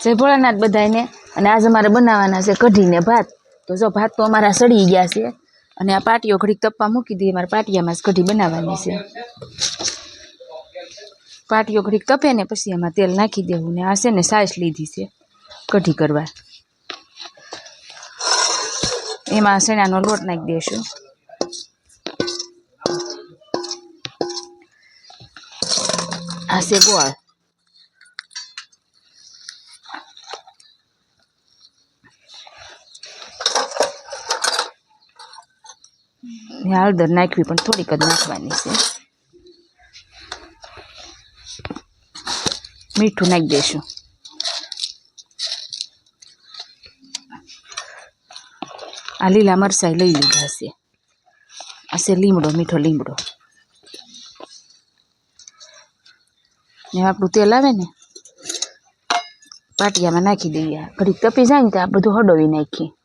જય ભોળાનાથ બધાને અને આજે અમારે બનાવવાના છે કઢીને ભાત. તો જો ભાત તો અમારા સડી ગયા છે. અને આ પાટીઓ ઘડીક તપવા મૂકી દઈએ. અમારે પાટિયામાં જ કઢી બનાવવાની છે. પાટીઓ ઘડીક તપે ને પછી એમાં તેલ નાખી દેવું ને આ છે ને સાસ લીધી છે કઢી કરવા. એમાં શેણાનો લોટ નાખી દઈશું આ છે ગોળ. હળદર નાખવી પણ થોડીક જ નાખવાની છે. મીઠું નાખી દઈશું આ લીલા મરચાં લઈ લીધા છે. આ લીમડો, મીઠો લીમડો. ને આપણું તેલ આવે ને, પાટિયામાં નાખી દઈએ. ઘડીક તપી જાય ને તો આ બધું હડોવી નાખીએ.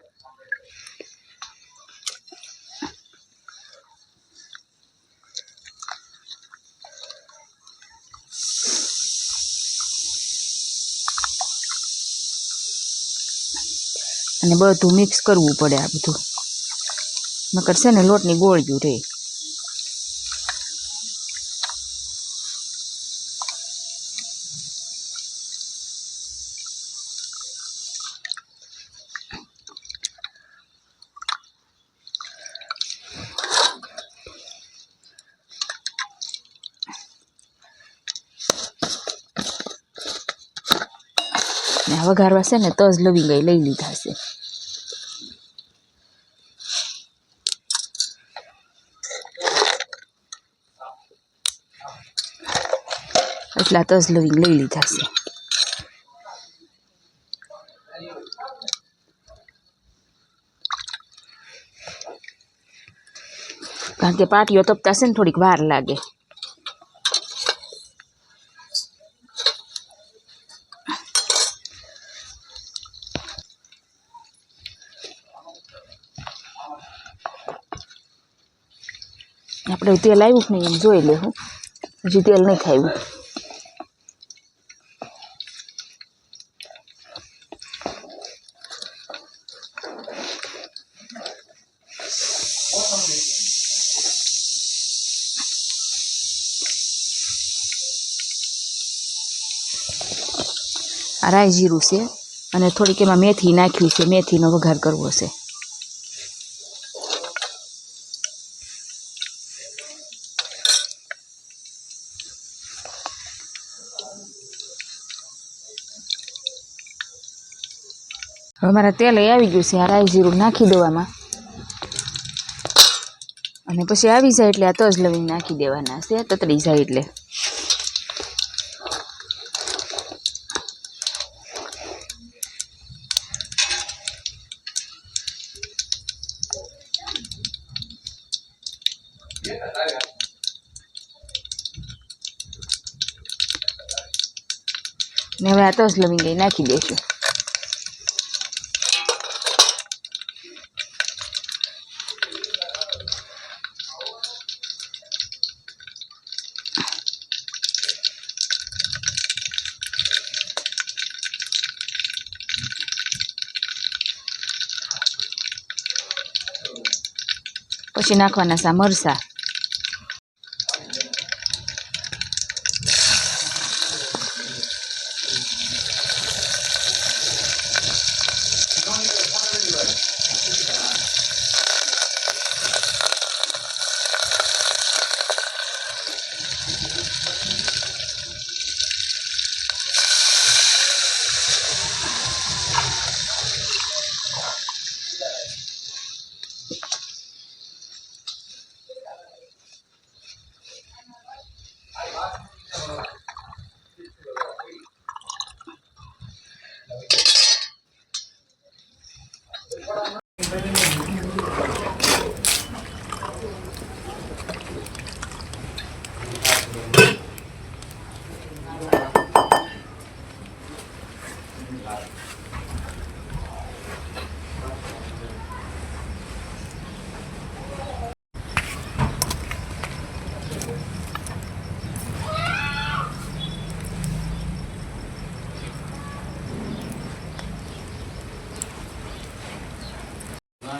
અને બધું મિક્સ કરવું પડે આ બધું. નકર છે ને લોટની ગોળ્યું રહે ને આ વઘારવા છે ને તજ લવિંગ લઈ લીધા છે એટલા તજ લવિંગ લઈ લીધા છે કારણ કે પાટીઓ તપતા છે ને થોડીક વાર લાગે આપણે તેલ આવ્યું કે નહીં એમ જોઈ લેવું હજી તેલ નહીં ખાયું રાઈ જીરું છે અને થોડીક એમાં મેથી નાખ્યું છે. મેથીનો વઘાર કરવો છે. હવે મારા તેલ આવી ગયું છે, આ રાઈ જીરું નાખી દેવામાં. અને પછી આવી જાય એટલે આ તજ લવિંગ નાખી દેવાના છે, તતડી જાય એટલે. હવે આ તજ લવિંગ નાખી દઈશું પછી નાખવાના સા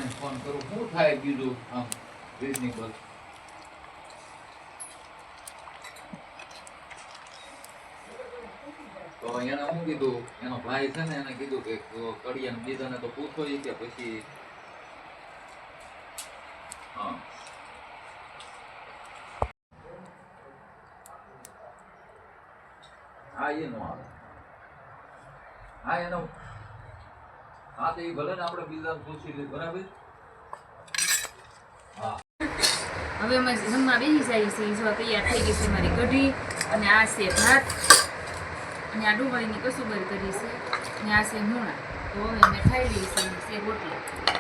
મરસા કરું. શું થાય બીજું આમ રિઝનેબલ તો એને શું કીધું? એનો ભાઈ છે ને એને કીધું કે કડિયાને બીજાને તો પૂછો કે પછી હા. હા એ નો આવે. હા, એનો હા, તો એ ભલે ને આપણે બીજા પૂછી લઈએ, બરાબર? હવે અમે જમવા બેસી જઈએ છીએ, જો તૈયાર થઈ ગઈ છે મારી કઢી, અને આ છે ભાત, અને આ ડુંગળીની કસુબર કરી છે, અને આ છે મૂણા તો હવે અમે ખાઈ લઈએ છીએ છે રોટલા.